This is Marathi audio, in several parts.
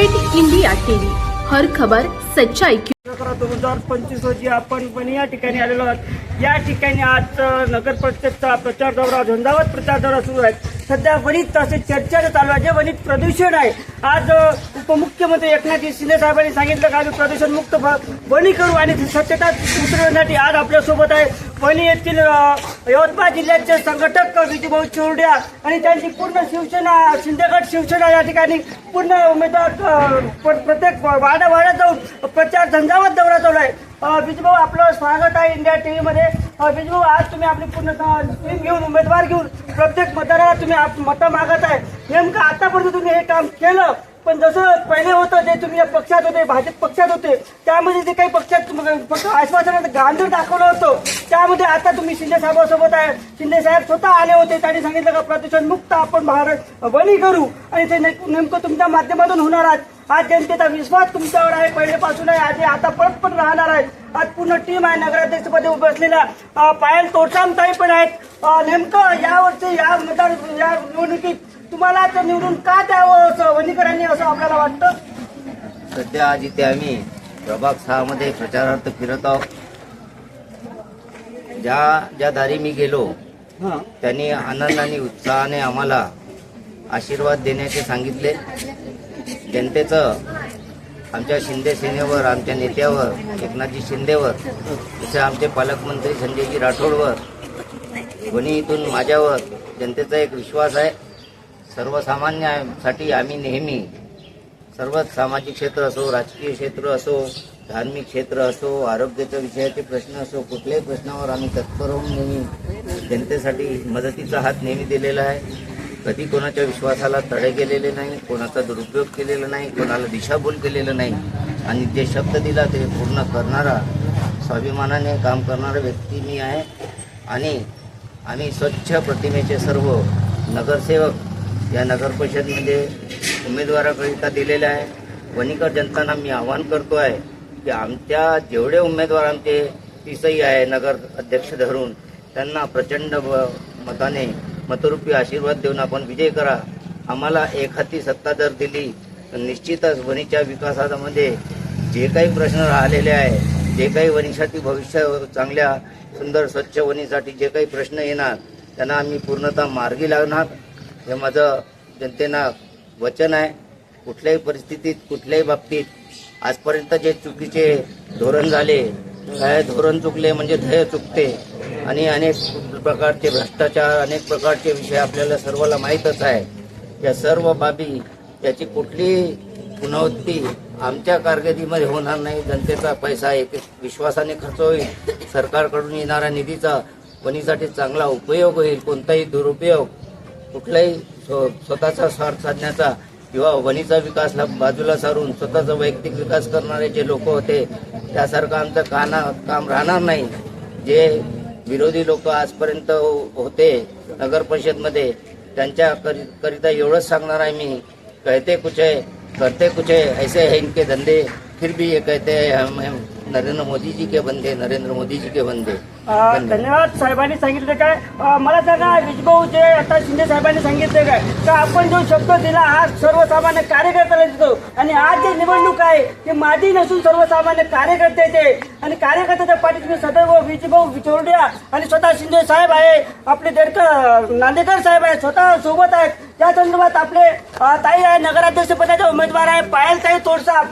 Great India TV. हर खबर सच्चाई की हजार पंचवीस रोजी आपण पण या ठिकाणी आलेलो आहोत. या ठिकाणी आज नगर परिषदचा प्रचार दौरा झंझावत प्रचार दौरा सुरू आहे. सध्या वणित असे चर्चा चालू आहे. जे वणित प्रदूषण आहे आज उपमुख्यमंत्री एकनाथ शिंदे साहेबांनी सांगितलं की आम्ही प्रदूषण मुक्त भ- वणी करू आणि स्वच्छता उतरवण्यासाठी आज आपल्यासोबत आहे. वणी येथील यवतमाळ जिल्ह्याचे संघटक विजूभाऊ चोरड्या आणि त्यांची पूर्ण शिवसेना शिंदेगड शिवसेना या ठिकाणी पूर्ण उमेदवार प्रत्येक वाड्या वाड्यात जाऊन प्रचार झंझावत दौरा चालू आहे. अ, आपलं स्वागत आहे इंडिया टीव्ही मध्ये अ, आज तुम्ही आपली पूर्ण टीम घेऊन उमेदवार घेऊन प्रत्येक मतदाराला तुम्ही आप- मतं मागत आहे. नेमकं आतापर्यंत तुम्ही हे काम केलं पण जसं पहिले होतं जे तुम्ही या पक्षात होते भाजप पक्षात होते त्यामध्ये जे काही पक्षात फक्त आश्वासनाचं गांधीर दाखवलं होतं त्यामध्ये आता तुम्ही शिंदे साहेबांसोबत आहे. शिंदे साहेब स्वतः आले होते त्यांनी सांगितलं का प्रदूषण मुक्त आपण भारत बनी करू. आणि ते नेमकं तुमच्या माध्यमातून होणार आहात आज जनतेचा विश्वास तुमच्यावर आहे. पहिलेपासून आहे. आज हे आता परत पण राहणार आहे. आज पूर्ण टीम आहे. नगराध्यक्षपदी अं, पायल तोडसामताई पण आहेत. नेमकं यावरचे या मतदार या निवडणुकीत तुम्हाला ते निवडून का द्यावं असं वणीकरांनी असं आपल्याला वाटतं? सध्या आज इथे आम्ही प्रभाग सहा मध्ये प्रचारार्थ फिरत आहोत. ज्या ज्या दारी मी गेलो हां. त्यांनी आनंद आणि उत्साहाने आम्हाला आशीर्वाद देण्याचे सांगितले. जनतेचं आमच्या शिंदे सेनेवर आमच्या नेत्यावर एकनाथजी शिंदेवर तसे आमचे पालकमंत्री संजयजी राठोडवर कोणी इथून माझ्यावर जनतेचा एक विश्वास आहे. सर्वसामान्यांसाठी आम्ही नेहमी सर्वच सामाजिक क्षेत्र असो राजकीय क्षेत्र असो धार्मिक क्षेत्र असो आरोग्याच्या विषयाचे प्रश्न असो कुठल्याही प्रश्नावर आम्ही तत्पर होऊन नेहमी जनतेसाठी मदतीचा हात नेहमी दिलेला आहे. कधी कोणाच्या विश्वासाला तडे गेलेले नाही कोणाचा दुरुपयोग केलेला नाही कोणाला दिशाभूल केलेलं नाही. आणि जे शब्द दिला ते पूर्ण करणारा स्वाभिमानाने काम करणारा व्यक्ती मी आहे. आणि आम्ही स्वच्छ प्रतिमेचे सर्व नगरसेवक या नगर परिषदमध्ये उमेदवाराकरिता दिलेले आहे. वणीकर जनतांना मी आवाहन करतो आहे की आमच्या जेवढे उमेदवार आमचे तिसही आहे नगर अध्यक्ष धरून त्यांना प्रचंड मताने मतरूपी आशीर्वाद देऊन आपण विजय करा. आम्हाला एक हाती सत्ता जर दिली तर निश्चितच वणीच्या विकासामध्ये जे काही प्रश्न राहिलेले आहे जे काही वणीसाठी भविष्य चांगल्या सुंदर स्वच्छ वणीसाठी जे काही प्रश्न येणार त्यांना आम्ही पूर्णतः मार्गी लागणार हे माझं जनतेना वचन आहे. कुठल्याही परिस्थितीत कुठल्याही बाबतीत आजपर्यंत जे चुकीचे धोरण झाले काय धोरण चुकले म्हणजे ध्येय चुकते. आणि अनेक प्रकारचे भ्रष्टाचार अनेक प्रकारचे विषय आपल्याला सर्वाला माहीतच आहे. या सर्व बाबी याची कुठली पुनरावृत्ती आमच्या कारकिर्दीमध्ये होणार नाही. जनतेचा पैसा एक विश्वासाने खर्च होईल. सरकारकडून येणाऱ्या निधीचा वणीसाठी चांगला उपयोग होईल. कोणताही दुरुपयोग कुठलाही स्व- स्वतःचा स्वार्थ साधण्याचा किंवा वणीचा विकास ला- बाजूला सारून स्वतःचा वैयक्तिक विकास करणारे जे लोक होते त्यासारखं आमचं काना काम राहणार नाही. जे विरोधी लोक आजपर्यंत होते नगर परिषदमध्ये. त्यांच्या करि- करिता एवढंच सांगणार आहे मी. कहते कुछ है करते कुछ है ऐसे है इनके धंदे फिर भी ये कहते हैं हम हम नरेंद्र मोदी जी के बंदे नरेंद्र मोदी जी के बंदे धन्यवाद. साहेबांनी सांगितलं काय? मला सांगा विजभाऊ जे आता शिंदे साहेबांनी सांगितले काय? का आपण जो शब्द दिला हा सर्वसामान्य कार्यकर्त्याला देतो. आणि आज जे निवडणूक आहे ते माझी नसून सर्वसामान्य कार्यकर्त्याचे आणि कार्यकर्त्याच्या पाठी तुम्ही सदैव विजभाऊ विचोरड्या आणि स्वतः शिंदे साहेब आहे. आपले देडकर नांदेकर साहेब आहे स्वतः सोबत आहेत. त्या संदर्भात आपले ताई आहे नगराध्यक्ष पदाचे उमेदवार आहे पायल ताई तोडसाब.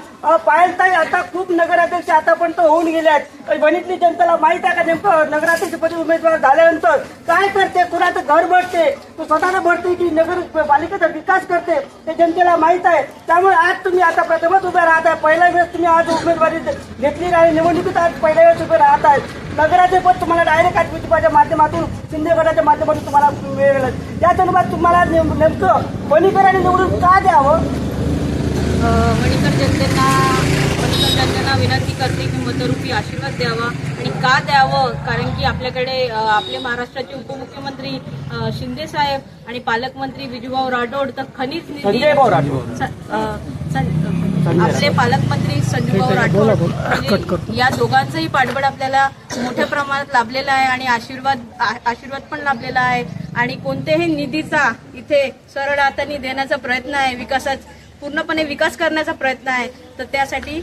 पायल ताई आता खूप नगराध्यक्ष आतापर्यंत होऊन गेले आहेत. वणीतली जनतेला माहीत आहे का नेमकं? नगराध्यक्षपदी उमेदवार झाल्यानंतर काय करते? कुणाचं घर भरते? तो स्वतःला भरते की नगर पालिकेचा विकास करते? ते जनतेला माहीत आहे. त्यामुळे आज तुम्ही आता प्रथमच उभे राहत आहे. पहिल्या वेळेस तुम्ही आज उमेदवारी घेतली आणि निवडणुकीत आज पहिल्या वेळेस उभे राहत आहेत नगराचे पद तुम्हाला डायरेक्ट आज विजयच्या माध्यमातून शिंदे गटाच्या माध्यमातून तुम्हाला मिळेल. या संदर्भात तुम्हाला नेम- नेमकं वणीकरांनी निवडून का द्यावं? अ, वणीकर जनतेना वणीकर जनतेना विनंती करते की मतरूपी आशीर्वाद द्यावा. आणि का द्यावं? कारण की आपल्याकडे आपले महाराष्ट्राचे उपमुख्यमंत्री शिंदे साहेब आणि पालकमंत्री विजूभाऊ राठोड तर खनिज निधी आपले पालकमंत्री संजूभाऊ राठोड. या दोघांचंही पाठबळ आपल्याला मोठ्या प्रमाणात लाभलेलं आहे आणि आशीर्वाद आशीर्वाद पण लाभलेला आहे. आणि कोणत्याही निधीचा इथे सरळ हाताने देण्याचा प्रयत्न आहे विकासात पूर्णपणे विकास करण्याचा प्रयत्न आहे तर त्यासाठी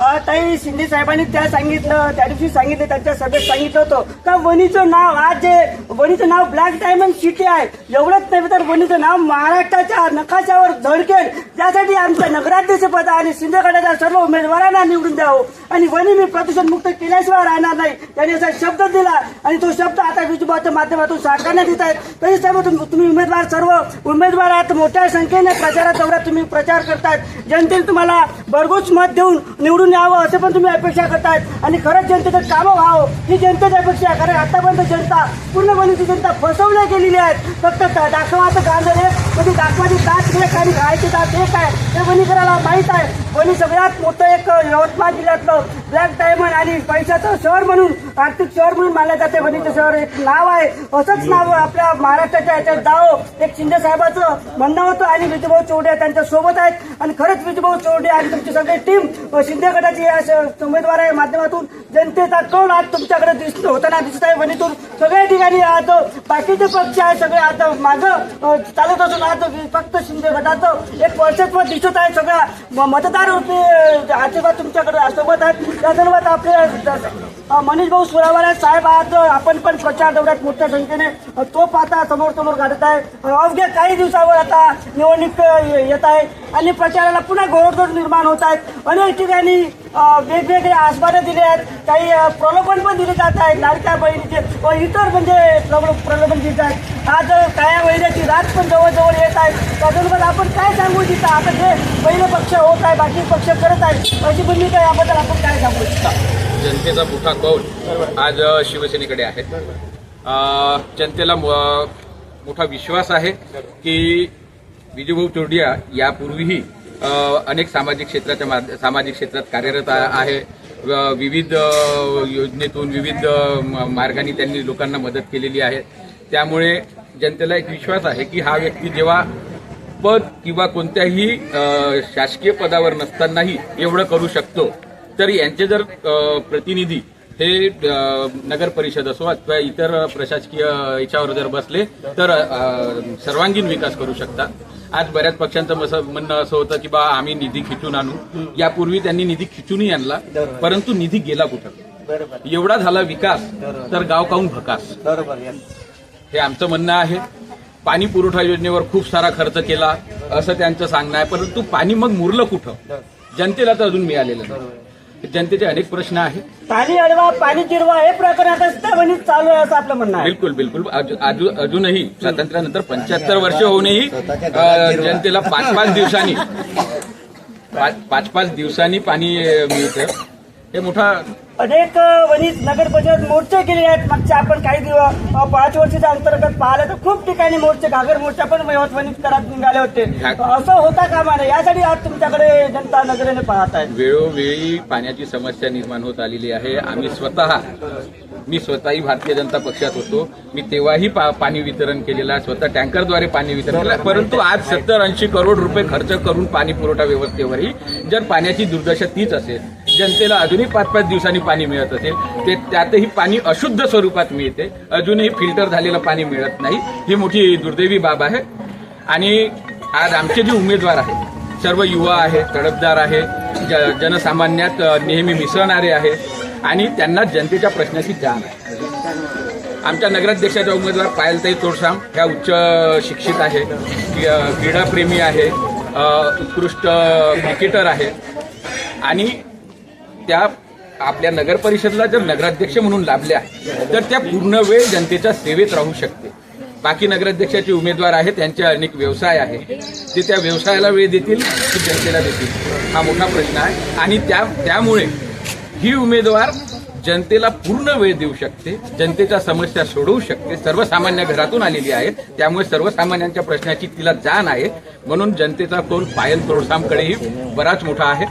ताई शिंदे साहेबांनी त्या सांगितलं त्या दिवशी सांगितलं त्यांच्या सभेत सांगितलं होतं. का वणीचं नाव आज जे वणीचं नाव ब्लॅक डायमंड सिटी आहे एवढंच नाही तर वणीचं नाव महाराष्ट्राच्या नकाशावर झळकेल त्यासाठी आमच्या नगराध्यक्ष पद आणि शिंदे गटाच्या सर्व उमेदवारांना निवडून द्यावं. आणि वणी मी प्रदूषण मुक्त केल्याशिवाय राहणार नाही. त्यांनी असा शब्द दिला आणि तो शब्द आता विजूबाच्या माध्यमातून साकारण्यात येत आहे तरी साहेब तुम्ही उमेदवार सर्व उमेदवार आहात. मोठ्या संख्येने प्रचारात दौऱ्यात तुम्ही प्रचार करतात जनतेने तुम्हाला भरघोस मत देऊन निवडून यावं असं पण तुम्ही अपेक्षा करतायत. आणि खरंच जनतेचं कामं व्हावं ही जनतेची अपेक्षा आहे. कारण आतापर्यंत जनता पूर्णपणे जनता फसवल्या गेलेली आहेत. फक्त दाखवाचं गांजर आहे म्हणजे दाखवाची दात एक आणि खायची दात एक आहे. हे वणीकराला माहीत आहे. वणी सगळ्यात मोठं एक यवतमाळ जिल्ह्यातलं ब्लॅक डायमंड आणि पैशाचं शहर म्हणून आर्थिक शहर म्हणून मानलं जाते. वणीचं शहर एक नाव आहे. असंच नाव आपल्या महाराष्ट्राच्या याच्यात दाव एक शिंदे साहेबाचं म्हणणं होतं आणि विजूभाऊ चौडे त्यांच्यासोबत आहेत. आणि खरंच विजूभाऊ चौडे आणि तुमची सगळी टीम शिंदे गटाची या उमेदवार उमेदवाराच्या माध्यमातून जनतेचा कौल आज तुमच्याकडे दिसत होताना दिसत आहे. वणीतून सगळ्या ठिकाणी आज बाकीचे पक्ष आहे सगळे. आता मागं चालत असून आता फक्त शिंदे गटाचं एक वर्षत्व दिसत आहे सगळ्या म- मतदार रूपी आशीर्वाद तुमच्याकडे सोबत आहेत. त्या सर्वात आपले मनीष भाऊ सुरावाला साहेब आज आपण पण प्रचार दौऱ्यात मोठ्या संख्येने तोप तो पाहता समोर समोर काढत आहे अवघ्या काही दिवसावर आता निवडणूक येत आहे आणि प्रचाराला पुन्हा घोडदौड निर्माण होत आहेत. अनेक ठिकाणी वेगवेगळे आस्वादं दिले आहेत. काही प्रलोभन पण दिले जात आहेत. लाडक्या बहिणीचे व इतर म्हणजे प्रलोभन दिले आहेत. आज काळ्या महिन्याची रात पण जवळजवळ येत आहे. त्याच्याबरोबर आपण काय सांगू इच्छिता? आता जे पहिले पक्ष होत आहे बाकी पक्ष करत आहेत अशी भूमिका याबद्दल आपण काय सांगू इच्छिता? जनतेचा मोठा कौल आज शिवसेनेकडे आहे. जनतेला म- मोठा विश्वास आहे की विजयभाऊ चोरडिया यापूर्वीही अनेक सामाजिक क्षेत्राच्या मा सामाजिक क्षेत्रात कार्यरत आ- आहे. व- विविध योजनेतून विविध म- मार्गाने त्यांनी लोकांना मदत केलेली आहे. त्यामुळे जनतेला एक विश्वास आहे की हा व्यक्ती जेव्हा पद किंवा कोणत्याही शासकीय पदावर नसतानाही एवढं करू शकतो तर यांचे जर प्रतिनिधी हे नगर परिषद असो अथवा इतर प्रशासकीय याच्यावर जर बसले तर सर्वांगीण विकास करू शकतात. आज बऱ्याच पक्षांचं म्हणणं असं होतं की बा आम्ही निधी खिचून आणू. यापूर्वी त्यांनी निधी खिचूनही आणला परंतु निधी गेला कुठं? एवढा झाला विकास तर गाव काहून भकास? हे आमचं म्हणणं आहे. पाणी पुरवठा योजनेवर खूप सारा खर्च केला असं त्यांचं सांगणं आहे परंतु पाणी मग मुरलं कुठं? जनतेला तर अजून मिळालेलं नाही. जनतेचे अनेक प्रश्न आहेत पाणी अडवा पाणी जिरवा हे प्रकरण आता चालू आहे असं आपलं म्हणणं आहे. बिलकुल बिलकुल. अजू- अजू- अजूनही स्वातंत्र्यानंतर पंच्याहत्तर वर्ष होऊनही अ, जनतेला पाच पाच दिवसांनी पाच पाच पाच दिवसांनी पाणी अ, मिळतं. हे मोठा अनेक वणीत नगर परिषद मोर्चे केले आहेत. मागच्या आपण काही दिवस पाच वर्षाच्या अंतर्गत पाहिलं तर खूप ठिकाणी मोर्चे घागर मोर्चा पण वणीत करत निघाले होते. असं होता कामा नये. यासाठी आज तुमच्याकडे जनता नजरेने पाहत आहेत. वेळोवेळी पाण्याची समस्या निर्माण होत आलेली आहे. आम्ही स्वतः मी स्वतःही भारतीय जनता पक्षात होतो. मी तेव्हाही पाणी वितरण केलेलं आहे. स्वतः टँकरद्वारे पाणी वितरण केलं आहे. परंतु आज सत्तर ऐंशी करोड रुपये खर्च करून पाणी पुरवठा व्यवस्थेवरही जर पाण्याची दुर्दशा तीच असेल जनतेला अजूनही पाच पाच दिवसांनी पाणी मिळत असेल ते त्यातही पाणी अशुद्ध स्वरूपात मिळते. अजूनही फिल्टर झालेलं पाणी मिळत नाही. ही मोठी दुर्दैवी बाब आहे. आणि आज आमचे जे उमेदवार आहेत सर्व युवा आहेत तडफदार आहे ज जनसामान्यात नेहमी मिसळणारे आहे आणि त्यांना जनतेच्या प्रश्नाची जाण आहे. आमच्या नगराध्यक्षाच्या उमेदवार पायलताई तोडसाम ह्या उच्च शिक्षित आहे क्रीडाप्रेमी आहे उत्कृष्ट क्रिकेटर आहे आणि त्या आपल्या नगर परिषदला जर नगराध्यक्ष म्हणून लाभल्या तर त्या पूर्ण वेळ जनतेच्या सेवेत राहू शकते. बाकी नगराध्यक्षाचे उमेदवार आहेत त्यांचे अनेक व्यवसाय आहे ते त्या व्यवसायाला वेळ देतील की जनतेला देतील. हा मोठा प्रश्न आहे. आणि त्या त्यामुळे ही उमेदवार जनतेला पूर्ण वेळ देऊ शकते जनतेच्या समस्या सोडवू शकते. सर्वसामान्य घरातून आलेली आहे त्यामुळे सर्वसामान्यांच्या प्रश्नाची तिला जाण आहे. म्हणून जनतेचा कौल पायल तोडसामकडेही बराच मोठा आहे.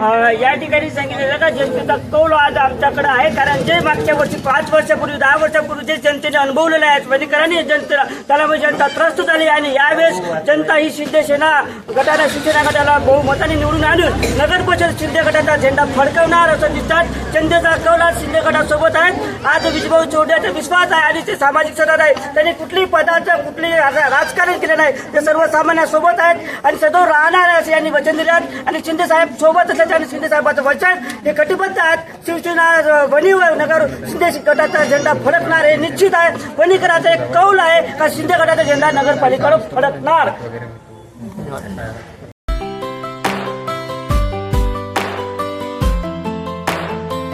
या ठिकाणी सांगितलेलं का जनतेचा कौल आज आमच्याकडे आहे. कारण जे मागच्या वर्षी पाच वर्षापूर्वी दहा वर्षापूर्वी जे जनतेने अनुभवलेले आहेत वनीकरांनी जनतेला त्याला म्हणजे जनता त्रस्त झाली. आणि यावेळेस जनता ही शिंदेसेना गटाला शिवसेना गटाला बहुमताने निवडून आणून नगर परिषद शिंदे गटाचा झेंडा फडकवणार असं दिसतात. जनतेचा कौल आज शिंदे गटासोबत आहे. आज विजयभाऊ चौधरीचा विश्वास आहे आणि ते सामाजिक सदर आहे. त्यांनी कुठलीही पदाचं कुठलीही राजकारण केलं नाही. ते सर्वसामान्यासोबत आहेत. आणि सदैव राहणार आहे असं यांनी वचन दिले. आणि शिंदे साहेब सोबत असल्याचं आणि शिंदे साहेबांचं वचन हे कटिबद्ध आहेत. शिवसेना वणी नगर शिंदे गटाचा झेंडा फडकणार हे निश्चित आहे. वणीकराचा एक कौल आहे का शिंदे गटाचा झेंडा नगरपालिकेकडे फडकणार?